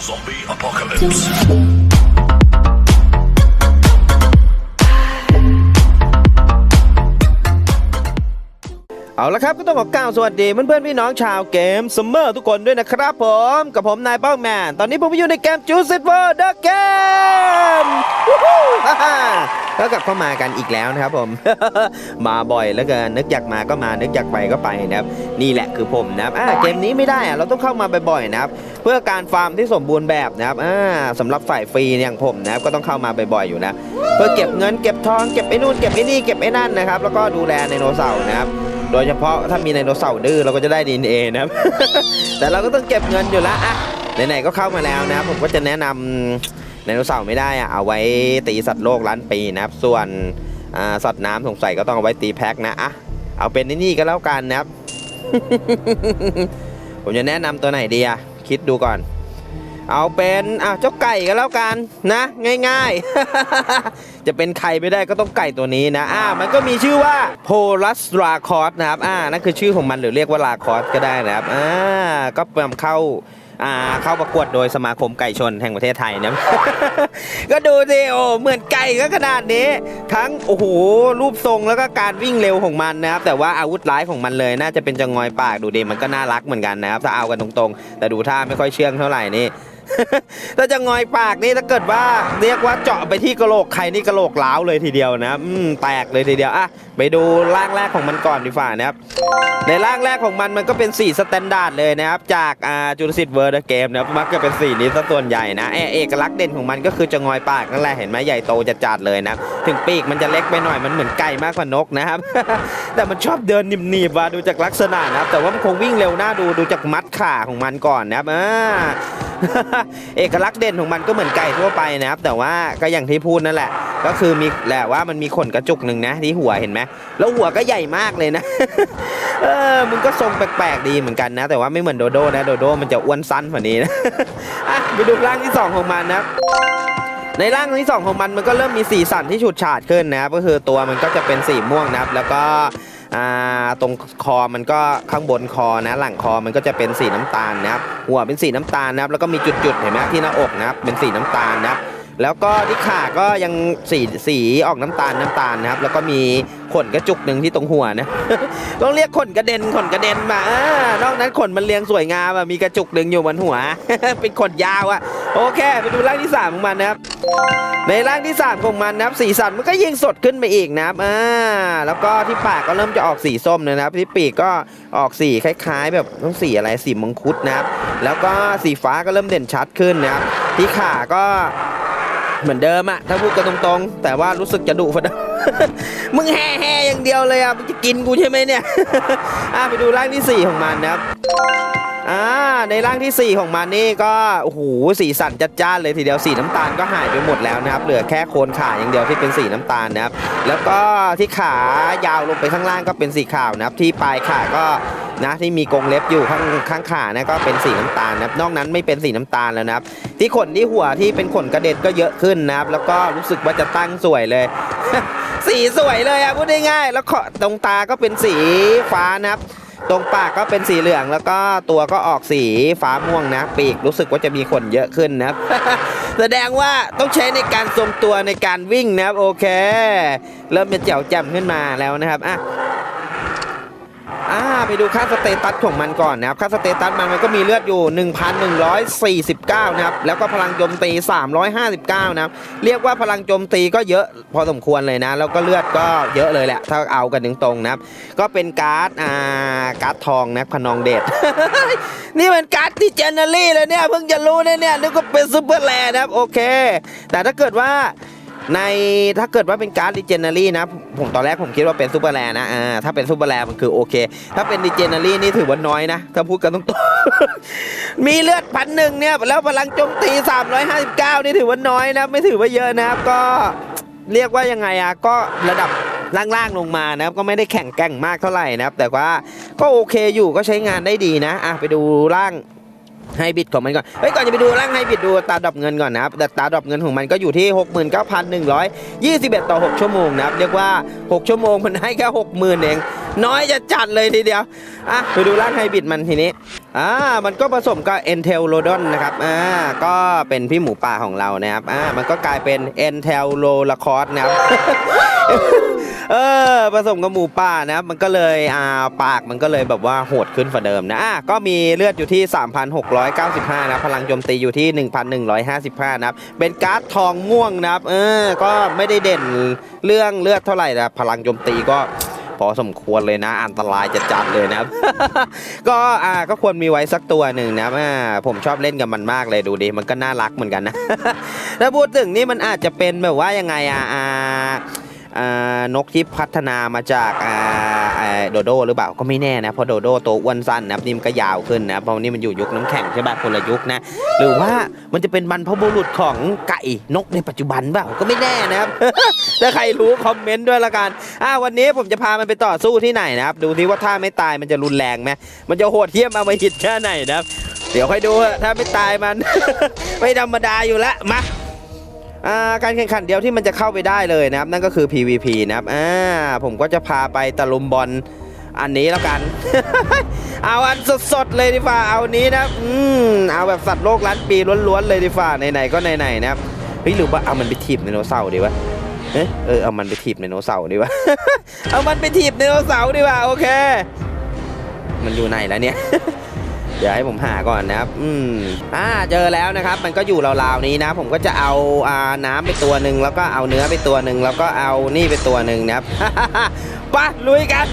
Zombie apocalypse. เอาละครับก็ต้องขอกล่าวสวัสดีเพื่อนๆพี่น้องชาวเกมซัมเมอร์ทุกคนด้วยนะครับผมกับผมนายป้าแมนตอนนี้ผมอยู่ในเกมจูซิตเวอร์เดอะเกมก็กลับเข้ามากันอีกแล้วนะครับผม มาบ่อยแล้วกันนึกอยากมาก็มานึกอยากไปก็ไปนะครับนี่แหละคือผมนะครับเกมนี้ไม่ได้อะเราต้องเข้ามาบ่อยๆนะครับเพื่อการฟาร์มที่สมบูรณ์แบบนะครับสำหรับฝ่ายฟรีอย่างผมนะครับก็ต้องเข้ามาบ่อยๆอยู่นะ เพื่อเก็บเงินเก็บทองเก็บไอ้นู่นเก็บไอ้นี่เก็บไอ้นั่นนะครับแล้วก็ดูแลไดโนเสาร์นะครับ โดยเฉพาะถ้ามีไดโนเสาร์ดื้อเราก็จะได้ดีเอนะครับ แต่เราก็ต้องเก็บเงินอยู่แล้วอะไหนๆก็เข้ามาแล้วนะผมก็จะแนะนำไดโนเสาร์ไม่ได้อะเอาไว้ตีสัตว์โลกล้านปีนะครับ ส่วนสัตว์น้ำสงสัยก็ต้องเอาไว้ตีแพ็คนะอะเอาเป็นนี่ก็แล้วกันนะครับ ผมจะแนะนำตัวไหนดีอะคิดดูก่อน เอาเป็นอะเจ้าไก่ก็แล้วกันนะ ง่ายๆ จะเป็นใครไม่ได้ก็ต้องไก่ตัวนี้นะอ่ามันก็มีชื่อว่าโพลัสราคอสนะครับอ่านั่นคือชื่อของมันหรือเรียกว่าลาคอสก็ได้นะครับอ่าก็นำเข้าอ่าเข้าประกวดโดยสมาคมไก่ชนแห่งประเทศไทยนะ ก็ดูสิโอ้เหมือนไก่ก็ขนาดนี้ ทั้งโอ้โหรูปทรงแล้วก็การวิ่งเร็วของมันนะครับ แต่ว่าอาวุธร้ายของมันเลย น่าจะเป็นจะงอยปากดูดิมันก็น่ารักเหมือนกันนะครับ ถ้าเอากันตรงๆ แต่ดูท่าไม่ค่อยเชื่องเท่าไหร่นี่ ถ้าจะงอยปากนี่ถ้าเกิดว่าเรียกว่าเจาะไปที่กระโหลกใครนี่กระโหลกล้าวเลยทีเดียวนะอืมแตกเลยทีเดียวอะไปดูร่างแรกของมันก่อนดีฝ่านะครับในร่างแรกของมันมันก็เป็นสีสแตนดาร์ดเลยนะครับจากอ่าจูเลสิตเวิร์ดเกมนะครับมักจะเป็นสีนี้ซะส่วนใหญ่นะเอเอกลักษณ์เด่นของมันก็คือจะงอยปากนั่นแหละเห็นไหมใหญ่โตจัดๆเลยนะถึงปีกมันจะเล็กไปหน่อยมันเหมือนไก่มากกว่านกนะครับ แต่มันชอบเดินหนีบๆว่ะดูจากลักษณะนะครับแต่ว่ามันคงวิ่งเร็วหน่าดูดูจากมัดขาของมันก่อนนะครับอ่า เอกลักษณ์เด่นของมันก็เหมือนไก่ทั่วไปนะครับ แต่ว่าก็อย่างที่พูดนั่นแหละ ก็คือมีแหละว่ามันมีขนกระจุกหนึ่งนะ ที่หัวเห็นไหมแล้วหัวก็ใหญ่มากเลยนะ เออมึงก็ทรงแปลกๆดีเหมือนกันนะ แต่ว่าไม่เหมือนโดโดนะโดโดมันจะอ้วนสั้นกว่านี้นะไปดูร่างที่สองของมันนะครับในร่างที่สองของมันมันก็เริ่มมีสีสันที่ฉูดฉาดขึ้นนะครับก็คือตัวมันก็จะเป็นสีม่วงนะครับ แล้วก็ ตรงคอมันก็ข้างบนคอนะ หลังคอมันก็จะเป็นสีน้ำตาลนะครับหัวเป็นสีน้ำตาลนะครับแล้วก็มีจุดๆเห็นไหมที่หน้าอกนะครับเป็นสีน้ำตาลนะครับ แล้วก็ที่ขาก็ยังสีสีออกน้ำตาลน้ำตาลนะครับ แล้วก็มีขนกระจุกหนึ่งที่ตรงหัวนะต้องเรียกขนกระเด็นขนกระเด็นมาอ่านอกนั้นขนมันเรียงสวยงามอะมีกระจุกหนึ่งอยู่บนหัว เป็นขนยาวอะโอเคไปดูร่างที่สามของมันนะครับ ในร่างที่ 3 ของมันนะครับ สีสันมันก็ยิ่งสดขึ้นไปอีกนะครับอ่าแล้วก็ที่ปากก็เริ่มจะออกสีส้มนะครับ ที่ปีกก็ออกสีคล้าย ๆ แบบต้องสีอะไรสีมังคุดนะครับ แล้วก็สีฟ้าก็เริ่มเด่นชัดขึ้นนะครับ ที่ขาก็ เหมือนเดิมอะถ้าพูดกันตรงๆ แต่ว่ารู้สึกจะดุฟะนะมึงแห่แห่อย่างเดียวเลยอะมึงจะกินกูใช่ไหมเนี่ยอะไปดูร่างที่ 4 ของมันนะครับ อ่าในร่างที่ 4 ของมันนี่ก็โอ้โหสีสันจัดจ้านเลยทีเดียวสีน้ำตาลก็หายไปหมดแล้วนะครับ เหลือแค่โคนขาอย่างเดียวที่เป็นสีน้ำตาลนะครับ แล้วก็ที่ขายาวลงไปข้างล่างก็เป็นสีขาวนะครับ ที่ปลายขาก็นะที่มีกรงเล็บอยู่ข้างข้างขานะก็เป็นสีน้ำตาลนะครับ นอกนั้นไม่เป็นสีน้ำตาลแล้วนะครับ ที่ขนที่หัวที่เป็นขนกระเด็นก็เยอะขึ้นนะครับ แล้วก็รู้สึกว่าจะตั้งสวยเลยสีสวยเลยอะพูดง่ายๆแล้วขอตรงตาก็เป็นสีฟ้านะครับ ตรงปากก็เป็นสีเหลืองแล้วก็ตัวก็ออกสีฟ้าม่วงนะ ปีกรู้สึกว่าจะมีขนเยอะขึ้นนะแสดงว่าต้องใช้ในการทรงตัวในการวิ่งนะครับโอเค เริ่มจะเจ๋วแจ่มขึ้นมาแล้วนะครับอะ อ่าไปดูค่าสเตตัสของมันก่อนนะครับค่าสเตตัสมันมันก็มีเลือดอยู่ 1,149 นะครับ แล้วก็พลังโจมตี 359 นะครับ เรียกว่าพลังโจมตีก็เยอะพอสมควรเลยนะ แล้วก็เลือดก็เยอะเลยแหละ ถ้าเอากันถึงตรงนะครับ ก็เป็นการ์ด อ่า การ์ดทองนะพนองเดช นี่เป็นการ์ดที่เจเนอรี่เลยเนี่ย เพิ่งจะรู้เนี่ยเนี่ยนึกว่าเป็นซูเปอร์แลนด์นะครับ โอเค แต่ถ้าเกิดว่า ในถ้าเกิดว่าเป็นการ์ดดิเจเนอรี่นะ ผมตอนแรกผมคิดว่าเป็นซูเปอร์แลนะอ่าถ้าเป็นซูเปอร์แลมันคือโอเค ถ้าเป็นดิเจเนอรี่นี่ถือว่าน้อยนะ ถ้าพูดกันตรงๆมีเลือดพันหนึ่งเนี่ย แล้วพลังโจมตี 359 นี่ถือว่าน้อยนะ ไม่ถือว่าเยอะนะครับ ก็เรียกว่ายังไงอะก็ระดับล่างๆลงมานะครับก็ไม่ได้แข่งแกร่งมากเท่าไหร่นะครับ แต่ว่าก็โอเคอยู่ก็ใช้งานได้ดีนะอะไปดูร่าง ไฮบิดของมันก่อน เฮ้ย ก่อนจะไปดูร่างไฮบิดดูตาดรอปเงินก่อนนะครับแต่ตาดรอปเงินของมันก็อยู่ที่ 69,121 ต่อ 6 ชั่วโมงนะครับ เรียกว่า 6 ชั่วโมงมันให้แค่ 60,000 เอง น้อยจะจัดเลยทีเดียว อะ ไปดูร่างไฮบิดมันทีนี้ อ่า มันก็ผสมกับเอ็นเทลโ d ดอนนะครับ อ่า ก็เป็นพี่หมูป่าของเรานะครับ อ่า มันก็กลายเป็นเอ็นเทลโลลาคอสนะครับ เออผสมกับหมูป่านะครับมันก็เลยอ่าปากมันก็เลยแบบว่าโหดขึ้นกว่าเดิมนะอะก็มีเลือดอยู่ที่ 3,695นะพลังโจมตีอยู่ที่ 1,155นะครับเป็นการ์ดทองม่วงนะครับเออก็ไม่ได้เด่นเรื่องเลือดเท่าไหร่นะพลังโจมตีก็พอสมควรเลยนะอันตรายจะจัดเลยนะครับ ก็อ่าก็ควรมีไว้สักตัวหนึ่งนะอ่าผมชอบเล่นกับมันมากเลยดูดิมันก็น่ารักเหมือนกันนะถ้าพูดถึงนี่มันอาจจะเป็นแบบว่ายังไงอะอ่าอ่า นกที่พัฒนามาจากโดโดหรือเปล่าก็ไม่แน่นะเพราะโดโดตัวอ้วนสั้นนะนี่มันก็ยาวขึ้นนะเพราะนี่มันอยู่ยุคน้ำแข็งใช่ป่ะคนละยุคนะหรือว่ามันจะเป็นบรรพบุรุษของไก่นกในปัจจุบันเปล่าก็ไม่แน่นะครับถ้าใครรู้คอมเมนต์ด้วยละกันอ่าวันนี้ผมจะพามันไปต่อสู้ที่ไหนนะครับ ดูที่ว่าถ้าไม่ตายมันจะรุนแรงไหมมันจะโหดเหี้ยมเอามาหิดแค่ไหนนะครับเดี๋ยวค่อยดูเถอะถ้าไม่ตายมัน ไม่ธรรมดาอยู่แล้วมา การแข่งขันเดียวที่มันจะเข้าไปได้เลยนะครับ นั่นก็คือ PVP นะครับอ่าผมก็จะพาไปตะลุมบอลอันนี้แล้วกัน เอาอันสดๆเลยดีกว่า เอาอันนี้นะอืมเอาแบบสัตว์โลกล้านปีล้วนๆเลยดีกว่าไหนๆก็ไหนๆนะครับเฮ้ยหรือว่าเอามันไปถีบไดโนเสาร์ดีวะเอ๊ะเออเอามันไปถีบไดโนเสาร์ดีวะเอามันไปถีบไดโนเสาร์ดีกว่าโอเค มันอยู่ไหนแล้วเนี่ย เดี๋ยวให้ผมหาก่อนนะครับ อืมอ่าเจอแล้วนะครับ มันก็อยู่ราวๆนี้นะ ผมก็จะเอาอ่าน้ำไปตัวหนึ่งแล้วก็เอาเนื้อไปตัวหนึ่งแล้วก็เอานี่ไปตัวหนึ่งนะครับไปะลุยกัน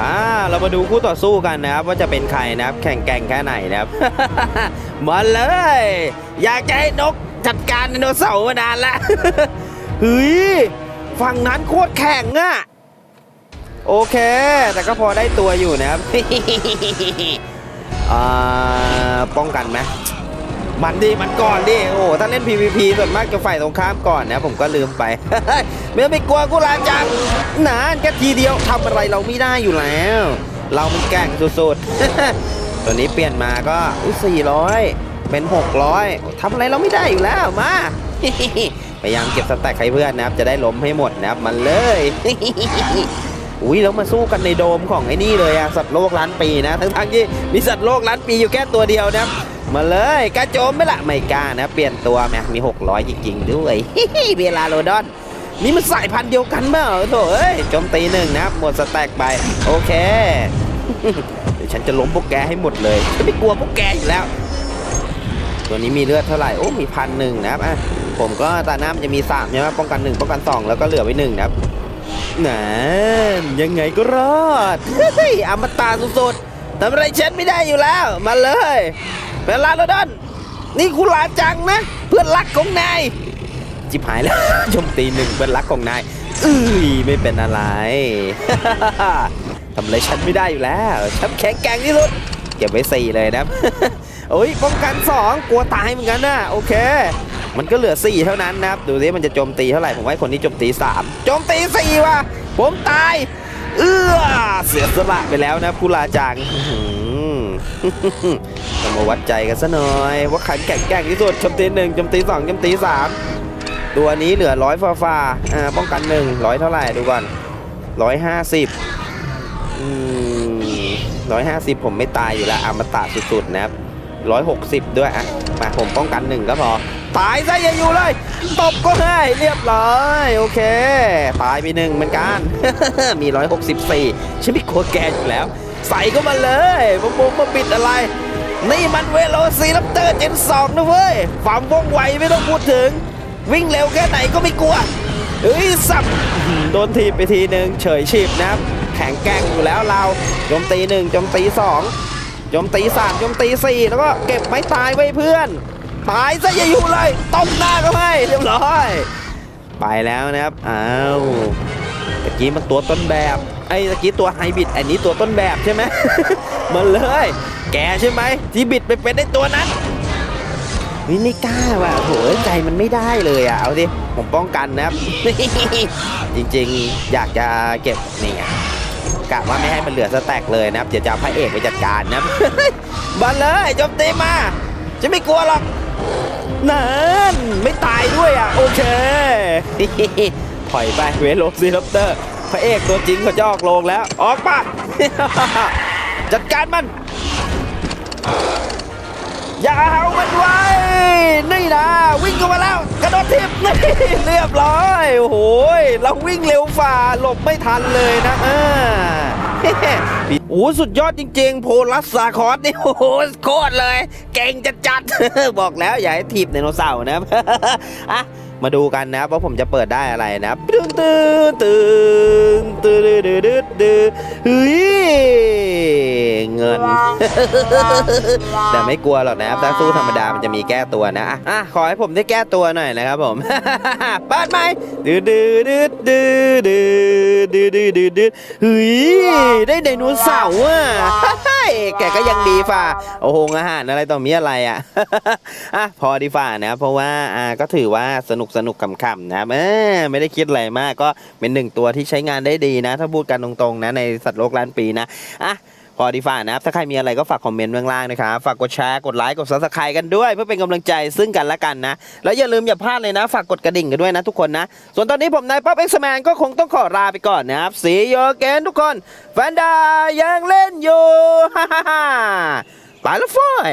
อ่าเรามาดูคู่ต่อสู้กันนะครับ ว่าจะเป็นใครนะครับ แข่งแก่งแค่ไหนนะครับ มาเลย อยากจะให้นกจัดการไดโนเสาร์มานานละเฮ้ยฝั่งนั้นโคตรแข็งอะโอเค แต่ก็พอได้ตัวอยู่นะครับ ป้องกันไหมมันดิมันก่อนดิโอ้ถ้าเล่น PVP ส่วนมากจะฝ่ายตรงข้ามก่อนนะ ผมก็ลืมไป ไม่ต้องไปกลัวกูลาจังนานแค่ทีเดียวทำอะไรเราไม่ได้อยู่แล้ว เรามันแก่งสุดๆ ตัวนี้เปลี่ยนมาก็อุ้ย400 เป็น 600ทำอะไรเราไม่ได้อยู่แล้วมาพยายามเก็บสแต็กให้เพื่อนนะครับ จะได้ล้มให้หมดนะครับมันเลย อุ้ยแล้วมาสู้กันในโดมของไอ้นี่เลยอะสัตว์โลกล้านปีนะ ทั้งทั้งๆที่มีสัตว์โลกล้านปีอยู่แค่ตัวเดียวนะมาเลยกล้าโจมไหมล่ะไม่กล้านะ เปลี่ยนตัวแมมี 600 จริง ๆ ด้วยเวลาโรดอน นี่มันสายพันธุ์เดียวกันเปล่าโถเอ้ยโจมตีหนึ่งนะหมดสแต็กไป โอเค เดี๋ยวฉันจะล้มพวกแกให้หมดเลยฉันไม่กลัวพวกแกอยู่แล้ว ตัวนี้มีเลือดเท่าไหร่โอ้มีพันหนึ่งนะครับอะผมก็ตาหน้ามันจะมี3ใช่ไหมป้องกัน 1 ป้องกัน 2 แล้วก็เหลือไว้หนึ่งนะครับ นั่นยังไงก็รอดเฮ้ยอมตะสุดๆทำอะไรฉันไม่ได้อยู่แล้ว มาเลยเวลาโรดอน นี่คุณลาจังนะ เพื่อนรักของนายจิบหายแล้วโจมตีหนึ่งเพื่อนรักของนายเอ้ยไม่เป็นอะไรทำอะไรฉันไม่ได้อยู่แล้วฉันแข็งแกร่งที่สุดเก็บไว้สี่เลยนะโอ้ยป้องกัน2กลัวตายเหมือนกันนะโอเค มันก็เหลือ 4 เท่านั้นนะครับ ดูสิมันจะโจมตีเท่าไหร่ ผมว่าคนนี้โจมตี 3 โจมตี 4 ว่ะ ผมตาย เอื้อ เสียสละไปแล้วนะผู้ลาจังต้องมาวัดใจกันซะหน่อย ว่าใครแข็งแกร่งที่สุดโจมตีหนึ่งโจมตีสองโจมตีสามตัวนี้เหลือร้อยฟ้าฟ้าอ่าป้องกันหนึ่งร้อยเท่าไหร่ดูก่อนร้อยห้าสิบอืมร้อยห้าสิบผมไม่ตายอยู่แล้วอมตะสุดๆนะครับร้อยหกสิบด้วยอะมาผมป้องกันหนึ่งก็พอ ตายซะอย่าอยู่เลยตบก็ให้เรียบร้อยโอเค ตายไปหนึ่งเหมือนกันมี 164ฉันไม่กลัวแกอยู่แล้ว ใส่ก็มาเลยมบุมมาปิดอะไร นี่มันเวโรซีรัปเตอร์เจนสองนะเว้ยความว่องไวไม่ต้องพูดถึง วิ่งเร็วแค่ไหนก็ไม่กลัวเฮ้ยสับโดนทีไปทีหนึ่งเฉยฉีบนะแข็งแกร่งอยู่แล้วเราโจมตีหนึ่งโจมตีสองโจมตีสามโจมตีสี่แล้วก็เก็บไม้ตายไว้เพื่อน ตายซะอย่าอยู่เลยตบหน้าก็ให้เรียบร้อย ไปแล้วนะครับอ้าวตะกี้มันตัวต้นแบบไอ้ตะกี้ตัวไฮบิดอันนี้ตัวต้นแบบใช่ไหมมาเลย แกใช่ไหมที่บิดไปเป็นไอ้ตัวนั้นวิไม่กล้าว่ะโหใจมันไม่ได้เลยอะเอาดิผมป้องกันนะครับจริงๆ อยากจะเก็บนี่ไงกะว่าไม่ให้มันเหลือสแต็กเลยนะครับเดี๋ยวจะพระเอกไปจัดการนะมาเลยจมตีมาจะไม่กลัวหรอก นั่นไม่ตายด้วยอะ โอเค ถอยไปเวโรซีรัปเตอร์ พระเอกตัวจริงเขาจะออกโรงแล้ว ออกมาจัดการมัน อย่าเอามันไว้ นี่นะ วิ่งเข้ามาแล้ว กระโดดทิพนี่เรียบร้อย โอ้โหเราวิ่งเร็วฝ่าหลบไม่ทันเลยนะอ่า โอ้สุดยอดจริงๆ โพลัสซาคอสนี่โอ้โหโคตรเลย เก่งจัดจัดบอกแล้วอย่าให้ถีบไดโนเสาร์นะอะมาดูกันนะว่าผมจะเปิดได้อะไรนะตึ้งตึ้งตึ้งตึ้งตึ้งตึ้งเฮ้ย แต่ไม่กลัวหรอกนะครับถ้าสู้ธรรมดามันจะมีแก้ตัวนะอะอะขอให้ผมได้แก้ตัวหน่อยนะครับผมเปิดไหมดืดดืดดืดดืดดืดดืดดืดดืดเฮ้ยได้ไดโนเสาร์อะแกก็ยังดีฝ่าโอ้โหอาหารอะไรต่อมีอะไรอะอะพอดีฝ่านะ เพราะว่าอ่าก็ถือว่าสนุกสนุกขำๆนะครับไม่ได้คิดอะไรมากก็เป็นหนึ่งตัวที่ใช้งานได้ดีนะ ถ้าพูดกันตรงๆนะในสัตว์โลกล้านปีนะอะ พอดีฝ่านะครับ ถ้าใครมีอะไรก็ฝากคอมเมนต์เบื้องล่างนะครับ ฝากกดแชร์ กดไลค์ กดซับสไครต์กันด้วย เพื่อเป็นกำลังใจซึ่งกันและกันนะ แล้วอย่าลืมอย่าพลาดเลยนะ ฝากกดกระดิ่งกันด้วยนะทุกคนนะ ส่วนตอนนี้ผมนายป๊อปเอ็กซ์แมนก็คงต้องขอลาไปก่อนนะครับ สีโยเกนทุกคนแฟนดายังเล่นอยู่ฮ่าฮ่าฮ่าไปแล้วฟอย